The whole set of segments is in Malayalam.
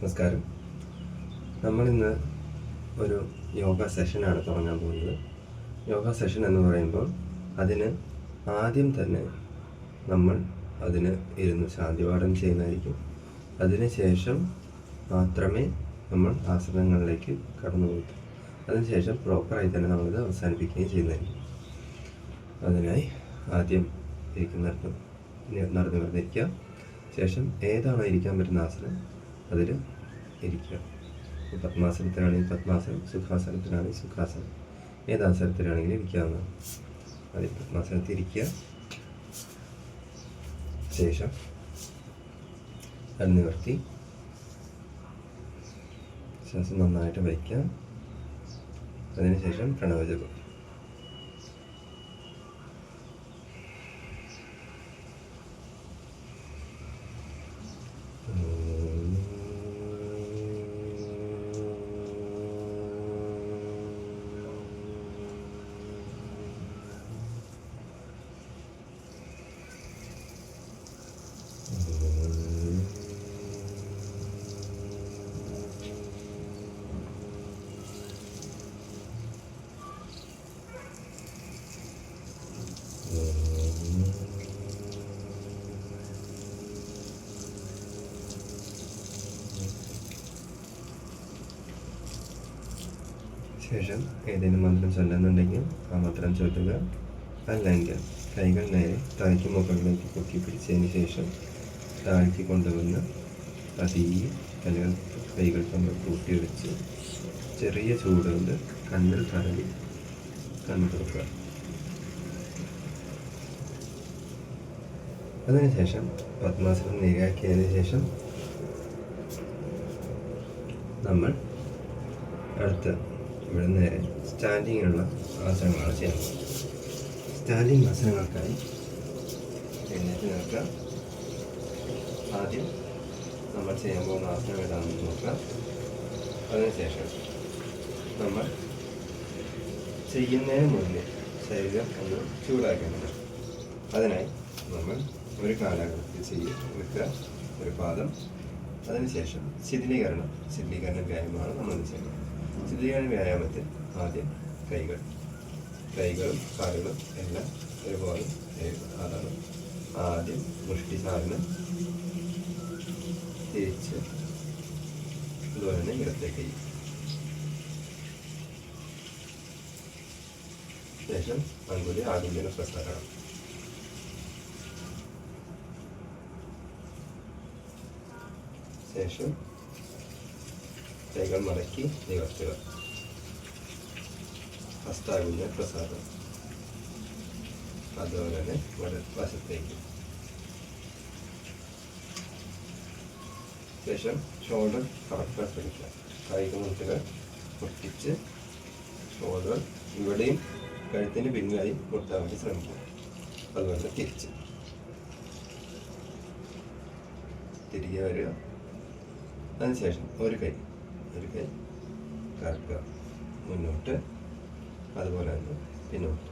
നമസ്കാരം. നമ്മളിന്ന് ഒരു യോഗ സെഷനാണ് തുടങ്ങാൻ പോകുന്നത്. യോഗ സെഷൻ എന്ന് പറയുമ്പോൾ അതിന് ആദ്യം തന്നെ നമ്മൾ അതിന് ഇരുന്ന് ശാന്തിപാഠം ചെയ്യുന്നതായിരിക്കും. അതിനുശേഷം മാത്രമേ നമ്മൾ ആസനങ്ങളിലേക്ക് കടന്നു പോകൂ. അതിനുശേഷം പ്രോപ്പറായി തന്നെ നമ്മളിത് അവസാനിപ്പിക്കുകയും ചെയ്യുന്നതായിരിക്കും. അതിനായി ആദ്യം ഇരിക്കുന്നിടത്ത് നടന്നു വരുന്നിരിക്കുക ശേഷം ഏതാണോ ഇരിക്കാൻ പറ്റുന്ന ആസനം? അതിൽ ഇരിക്കുക. പത്മാസനത്തിനാണെങ്കിൽ പത്മാസനം സുഖാസനത്തിനാണെങ്കിൽ സുഖാസനം. ഏത് ആസനത്തിനാണെങ്കിലും ഇരിക്കാവുന്നതാണ് അതിൽ പത്മാസനത്തിൽ ഇരിക്കുക. ശേഷം അത് നിവർത്തി. ശ്വാസം നന്നായിട്ട് വയ്ക്കുക. അതിനുശേഷം പ്രണവജപം ശേഷം ഏതെങ്കിലും മന്ത്രം ചൊല്ലുന്നുണ്ടെങ്കിൽ ആ മന്ത്രം ചൊല്ലുക. അല്ലെങ്കിൽ കൈകൾ നേരെ തലയ്ക്ക് മുകളിലേക്ക് പൊക്കി പിടിച്ചതിന് ശേഷം താഴ്ത്തി കൊണ്ടുവന്ന് പതിയെ കൈകൾ കൈകൾ തമ്മിൽ കൂട്ടി വെച്ച് ചെറിയ ചൂടുകൊണ്ട് കണ്ണിൽ തടവി കണ്ണു തുറക്കുക അതിനുശേഷം പത്മാസനം നേരെയാക്കിയതിന് ശേഷം നമ്മൾ അടുത്ത് ഇവിടെ നേരെ സ്റ്റാൻഡിങ്ങിനുള്ള ആസനങ്ങളാണ് ചെയ്യുന്നത്. സ്റ്റാൻഡിങ് ആസനങ്ങൾക്കായി എഴുന്നേറ്റ് നിൽക്കുക ആദ്യം നമ്മൾ ചെയ്യാൻ പോകുന്ന ആസനം ഏതാണെന്ന് നോക്കുക. അതിനുശേഷം നമ്മൾ ചെയ്യുന്നതിന് മുന്നേ ശരീരം ഒന്ന് ചൂടാക്കേണ്ടത് അതിനായി നമ്മൾ ഒരു കാലാകൃതി ചെയ്യും വെക്കുക ഒരു പാദം. അതിനുശേഷം ശിഥിലീകരണം. ശിഥിലീകരണ വ്യായാമമാണ് നമ്മൾ ചെയ്യുന്നത്. ശിഥിലീകരണ വ്യായാമത്തിൽ ആദ്യം കൈകൾ കൈകളും കാലുകളും എല്ലാം ഒരുപോലെ ചെയ്യുക. അതാണ് ആദ്യം മുഷ്ടി സാധന തിരിച്ച് അതുപോലെ തന്നെ ഇടത്തെ കൈ ശേഷം അങ്കുലി ആകുലിനെ പ്രസ്താക്കണം ശേഷം കൈകൾ മടക്കി നിവർത്തുക. ഹസ്താകുഞ്ഞ പ്രസാദം. അതുപോലെ തന്നെ വലവശത്തേക്ക് ശേഷം ഷോൾഡർ കറക്റ്റായി ശ്രമിക്കുക. കൈകൾ മുട്ടുകൾ മുട്ടിച്ച് ഷോൾഡർ ഇവിടെയും കഴുത്തിന് പിന്നിലായി മുട്ടാൻ വേണ്ടി ശ്രമിക്കുക. അതുപോലെ തിരിച്ച്. തിരികെ വരിക. അതിനുശേഷം ഒരു കൈ. ഒരു കൈ കറക്കുക മുന്നോട്ട് അതുപോലെ തന്നെ പിന്നോട്ട്.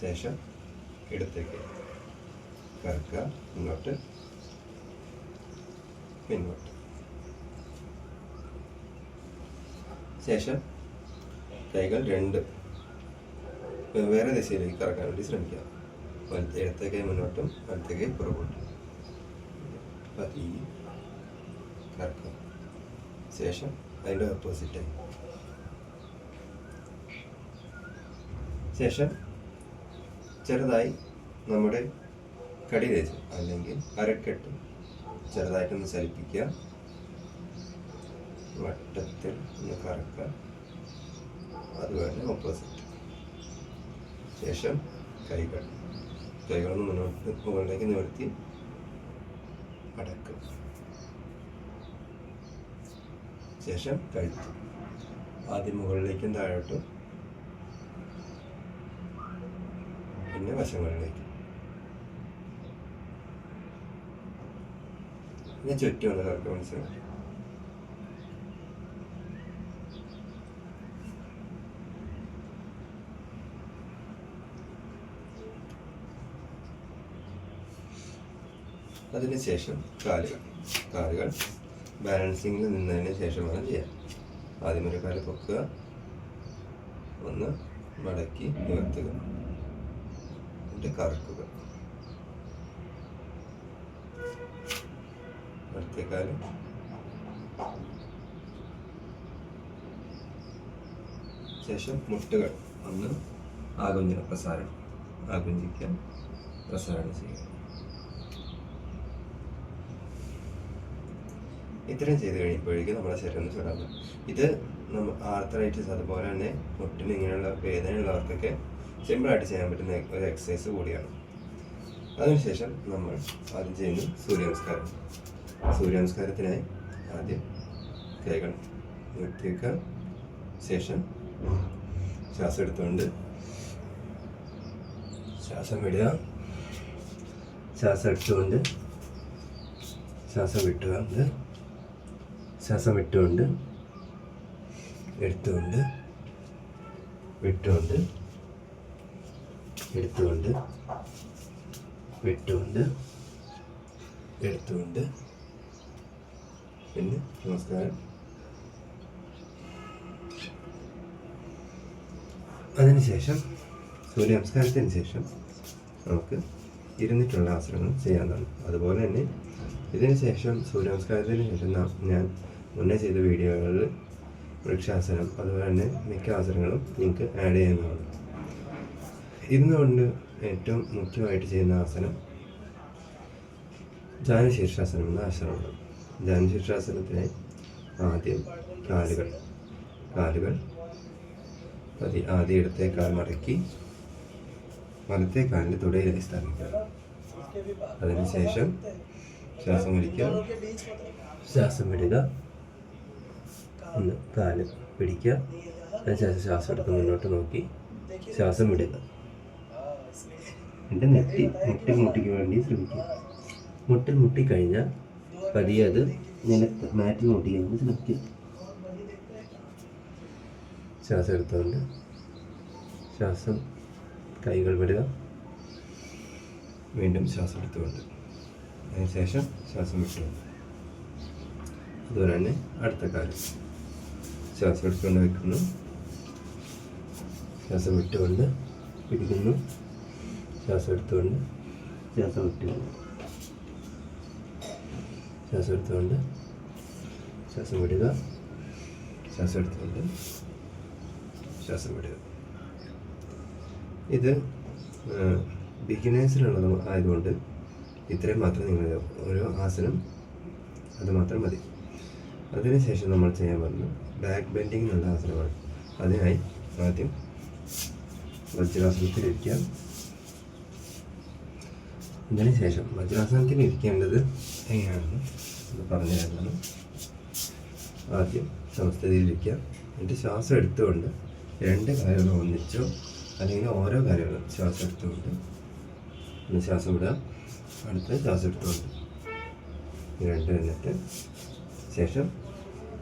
ശേഷം ഇടത്തേക്ക് കറക്കുക മുന്നോട്ട് പിന്നോട്ട്. ശേഷം കൈകൾ രണ്ട് വേറെ ദിശയിലേക്ക് കറക്കാൻ വേണ്ടി ശ്രമിക്കുക. ഇടത്തേക്കായി മുന്നോട്ടും വലത്തേക്കായി പുറകോട്ടും. അപ്പം പതിയെ കറക്കുക ശേഷം അതിന്റെ ഓപ്പോസിറ്റായി ശേഷം ചെറുതായി നമ്മുടെ കടിതേച്ച് അല്ലെങ്കിൽ അരക്കെട്ട് ചെറുതായിട്ടൊന്ന് ചലിപ്പിക്കുക. വട്ടത്തിൽ ഒന്ന് കറക്കുക. അതുപോലെ ഓപ്പോസിറ്റ് ശേഷം കൈകൾ. കൈകളൊന്ന് മുന്നോട്ട് മുകളിലേക്ക് നിവർത്തി അടക്കുക. ശേഷം കഴുത്ത് ആദ്യം മുകളിലേക്കും താഴോട്ടും. പിന്നെ വശങ്ങളിലേക്ക്. പിന്നെ ചുറ്റും അവർക്ക് മനസ്സിലാക്കി അതിനുശേഷം കാലുകൾ. കാലുകൾ. ബാലൻസിങ്ങിൽ നിന്നതിന് ശേഷം വേണം ആദ്യം ഒരു കാൽ പൊക്കുക. ഒന്ന് മടക്കി നിവർത്തുക എന്നിട്ട് കറക്കുക. ശേഷം മുട്ടുകൾ. ഒന്ന് ആകുഞ്ഞിന് പ്രസാരണം ആകുഞ്ചിക്കാൻ പ്രസാരണം ചെയ്യുക. ഇത്രയും ചെയ്ത് കഴിയുമ്പോഴേക്കും നമ്മുടെ ശരീരം ചൂടാകും ഇത് നമ്മൾ ആർത്തറൈറ്റിസ് അതുപോലെ തന്നെ മുട്ടിന് ഇങ്ങനെയുള്ള വേദനയുള്ളവർക്കൊക്കെ സിമ്പിളായിട്ട് ചെയ്യാൻ പറ്റുന്ന ഒരു എക്സസൈസ് കൂടിയാണ്. അതിനുശേഷം നമ്മൾ ആദ്യം ചെയ്യുന്നത് സൂര്യനമസ്കാരം. സൂര്യനമസ്കാരത്തിനായി ആദ്യം കൈകൾ നിർത്തിവെക്കുക ശേഷം ശ്വാസം എടുത്തുകൊണ്ട് ശ്വാസം വിടുക. ശ്വാസം എടുത്തുകൊണ്ട് ശ്വാസം വിട്ടുകൊണ്ട് ശ്വാസം വിട്ടുകൊണ്ട് എടുത്തുകൊണ്ട് വിട്ടുകൊണ്ട് എടുത്തുകൊണ്ട് വിട്ടുകൊണ്ട് എടുത്തുകൊണ്ട്. പിന്നെ നമസ്കാരം. അതിനുശേഷം സൂര്യ നമസ്കാരത്തിന് ശേഷം നമുക്ക് ഇരുന്നിട്ടുള്ള ആസനങ്ങൾ ചെയ്യാവുന്നതാണ്. അതുപോലെ തന്നെ ഇതിന് ശേഷം സൂര്യ നമസ്കാരത്തിന് ശേഷം ഞാൻ മുന്നേ ചെയ്ത വീഡിയോകളിൽ വൃക്ഷാസനം അതുപോലെ തന്നെ മിക്ക ആസനങ്ങളും നിങ്ങൾക്ക് ആഡ് ചെയ്യുന്നതാണ്. ഇരുന്നുകൊണ്ട് ഏറ്റവും മുഖ്യമായിട്ട് ചെയ്യുന്ന ആസനം ജാനശീർഷാസനം എന്ന ആസനമാണ് ജാനശീർഷാസനത്തിന് ആദ്യം കാലുകൾ കാലുകൾ പതി ആദ്യം ഇടത്തെ കാൽ മടക്കി വലത്തെ കാലിന്റെ തുടയിലായി സ്ഥാപിക്കുക. അതിനുശേഷം ശ്വാസം വലിക്കുക ശ്വാസം വിടുക ഒന്ന് കാൽ പിടിക്കുക. അതിനുശേഷം ശ്വാസം എടുത്ത് മുന്നോട്ട് നോക്കി. ശ്വാസം വിടുക. എന്റെ നെറ്റി മുട്ടി മുട്ടിക്ക് വേണ്ടി ശ്രമിക്കുക. മുട്ടിൽ മുട്ടിക്കഴിഞ്ഞാൽ പതിയെ അത് നിലത്ത് മാറ്റിൽ മുട്ടിക്കാൻ ശ്രമിക്കുക. ശ്വാസം എടുത്തുകൊണ്ട് ശ്വാസം കൈകൾ വിടുക. വീണ്ടും ശ്വാസം എടുത്തുകൊണ്ട്. അതിനുശേഷം ശ്വാസം വിട്ടുകൊണ്ട് അതുപോലെ തന്നെ അടുത്ത കാര്യം. ശ്വാസം എടുത്തുകൊണ്ട് വെക്കുന്നു ശ്വാസം വിട്ടുകൊണ്ട് പിടിക്കുന്നു. ശ്വാസം എടുത്തുകൊണ്ട് ശ്വാസം വിട്ടുകൊണ്ട് ശ്വാസം എടുത്തുകൊണ്ട് ശ്വാസം വിടുക ശ്വാസം എടുത്തുകൊണ്ട് ശ്വാസം വിടുക ഇത് ബിഗിനേഴ്സിനുള്ളത് ആയതുകൊണ്ട് ഇത്രയും മാത്രം നിങ്ങൾ ഓരോ ആസനം അത് മാത്രം മതി. അതിനുശേഷം നമ്മൾ ചെയ്യാൻ പോകുന്നത് ബാക്ക് ബെൻഡിങ് ബെൻഡിങ്ങിനുള്ള ആസനമാണ് അതിനായി ആദ്യം വജ്രാസനത്തിലിരിക്കുക ഇതിന് ശേഷം വജ്രാസനത്തിൽ ഇരിക്കേണ്ടത് എങ്ങനെയാണെന്ന് ഒന്ന് പറഞ്ഞു തരുന്നതാണ് ആദ്യം സമസ്ഥിതിയിലിരിക്കുക എന്നിട്ട് ശ്വാസം എടുത്തുകൊണ്ട് രണ്ട് കാര്യങ്ങളും ഒന്നിച്ചോ അല്ലെങ്കിൽ ഓരോ കാര്യങ്ങളും ശ്വാസം എടുത്തുകൊണ്ട് ഒന്ന് ശ്വാസം വിടുക. അടുത്ത ശ്വാസം എടുത്തുകൊണ്ട്. രണ്ട് എന്നിട്ട് ശേഷം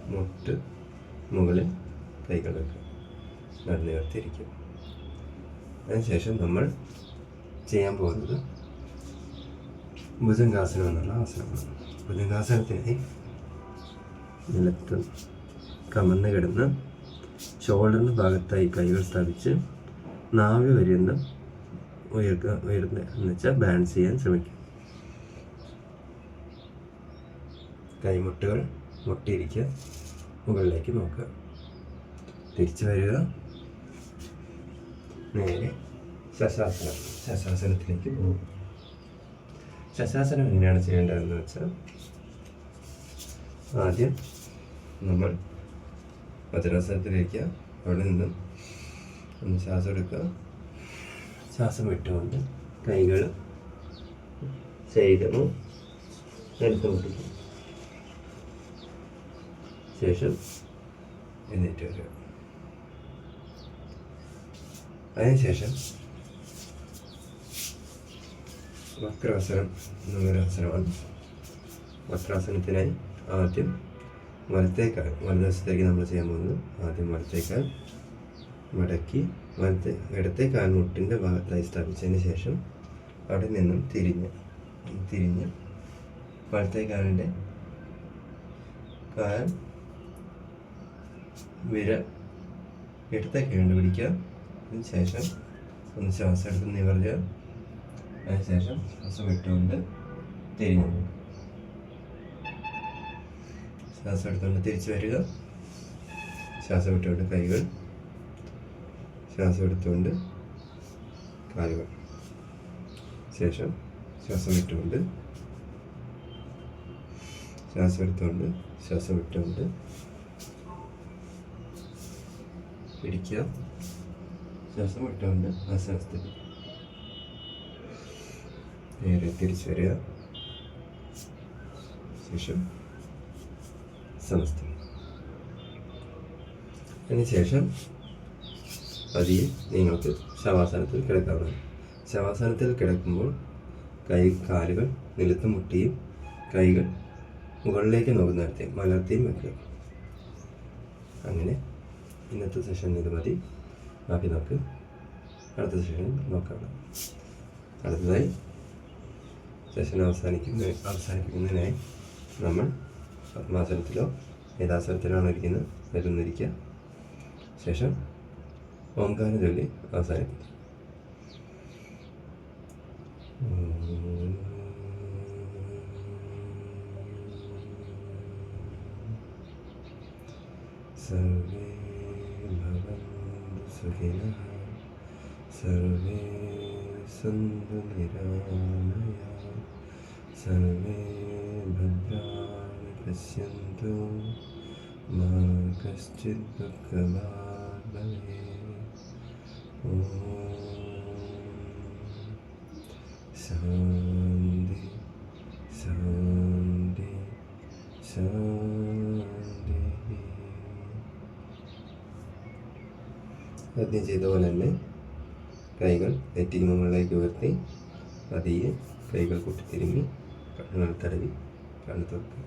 മുട്ട് മുകളിൽ കൈകൾ വെക്കുക നടുനിവർത്തിയിരിക്കുക അതിനുശേഷം നമ്മൾ ചെയ്യാൻ പോകുന്നത് ഭുജങ്കാസനം എന്നുള്ള ആസനമാണ് ഭുജങ്കാസനത്തിനായി നിലത്ത് കമന്ന് കിടന്ന് ഷോൾഡറിന്റെ ഭാഗത്തായി കൈകൾ സ്ഥാപിച്ച് നാവ് പര്യന്തം ഉയർക്കുക ഉയർന്ന് എന്ന് വെച്ചാൽ ബാലൻസ് ചെയ്യാൻ ശ്രമിക്കും. കൈമുട്ടുകൾ മുട്ടിയിരിക്കുക. മുകളിലേക്ക് നോക്കുക. തിരിച്ചു വരിക. നേരെ ശശാസനം ശശാസനത്തിലേക്ക് പോകും ശശാസനം എങ്ങനെയാണ് ചെയ്യേണ്ടതെന്ന് വെച്ചാൽ ആദ്യം നമ്മൾ വജ്രാസനത്തിലിരിക്കുക അവിടെ നിന്നും ഒന്ന് ശ്വാസം എടുക്കുക. ശ്വാസം വിട്ടുകൊണ്ട് കൈകൾ ശരീരവും എടുത്തു ശേഷം എന്നിട്ട് വരിക അതിനുശേഷം വക്രാസനം എന്നൊരു ആസനമാണ് വക്രാസനത്തിനായി ആദ്യം വലത്തേക്കാൽ വലതുവശത്തേക്ക് നമ്മൾ ചെയ്യാൻ പോകുന്നത് ആദ്യം വലത്തേക്കാൽ മടക്കി വലത്തെ ഇടത്തെ കാൽമുട്ടിന്റെ ഭാഗത്തായി സ്ഥാപിച്ചതിന് ശേഷം അവിടെ നിന്നും തിരിഞ്ഞ് തിരിഞ്ഞ് വലത്തെ കാലിന്റെ കാൽ വിരൽ ഇടത്തേക്ക് കണ്ടുപിടിക്കുക. അതിന് ശേഷം ഒന്ന് ശ്വാസം എടുത്ത് നിവർത്തുക. അതിനുശേഷം ശ്വാസം വിട്ടുകൊണ്ട് തിരിഞ്ഞു. ശ്വാസം എടുത്തുകൊണ്ട് തിരിച്ചു വരിക. ശ്വാസം വിട്ടുകൊണ്ട് കൈകൾ. ശ്വാസം എടുത്തുകൊണ്ട് കാലുകൾ. ശേഷം ശ്വാസം വിട്ടുകൊണ്ട് ശ്വാസം എടുത്തുകൊണ്ട് ശ്വാസം വിട്ടുകൊണ്ട് പിടിക്കുക. ശ്വാസം വിട്ടുകൊണ്ട് ആശ്വാസത്തിൽ നേരെ തിരിച്ചു വരിക. ശേഷം സമസ്തം. അതിനുശേഷം പതിയെ നിങ്ങൾക്ക് ശവാസനത്തിൽ കിടക്കാവുന്നതാണ്. ശവാസനത്തിൽ കിടക്കുമ്പോൾ കൈ കാലുകൾ നിലത്ത് മുട്ടിയും കൈകൾ മുകളിലേക്ക് നോക്കുന്ന നേരത്തെ മലർത്തിയും വെക്കുക. അങ്ങനെ ഇന്നത്തെ സെഷൻ ഇത് മതി. ബാക്കി നമുക്ക് അടുത്ത സെഷനിൽ നോക്കാം. അടുത്തതായി സെഷൻ അവസാനിക്കുന്ന അവസാനിപ്പിക്കുന്നതിനായി നമ്മൾ പത്മാസനത്തിലോ ഏതാസനത്തിലാണോ ഇരിക്കുന്നത്. വരുന്നിരിക്കുക. ശേഷം ഓംകാര ജോലി അവസാനിപ്പിക്കും. सखिनः सर्वे सन्तु निरामया सर्वे भद्राणि पश्यन्तु। मा कश्चित् दुःखभाग् भवेत्। ॐ ആദ്യം ചെയ്ത പോലെ തന്നെ കൈകൾ നെറ്റിക്ക് മുകളിലേക്ക് ഉയർത്തി പതിയെ കൈകൾ കുട്ടിത്തിരുമ്മി കണ്ണുകൾ തടവി കണ്ണു തുറക്കുക.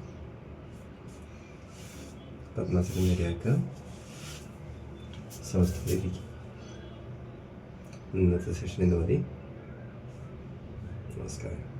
പത്മാസനം നേരെയാക്കുക സ്വസ്ഥതയിലേക്ക് ഇന്നത്തെ സെഷൻ ഇത് മതി നമസ്കാരം.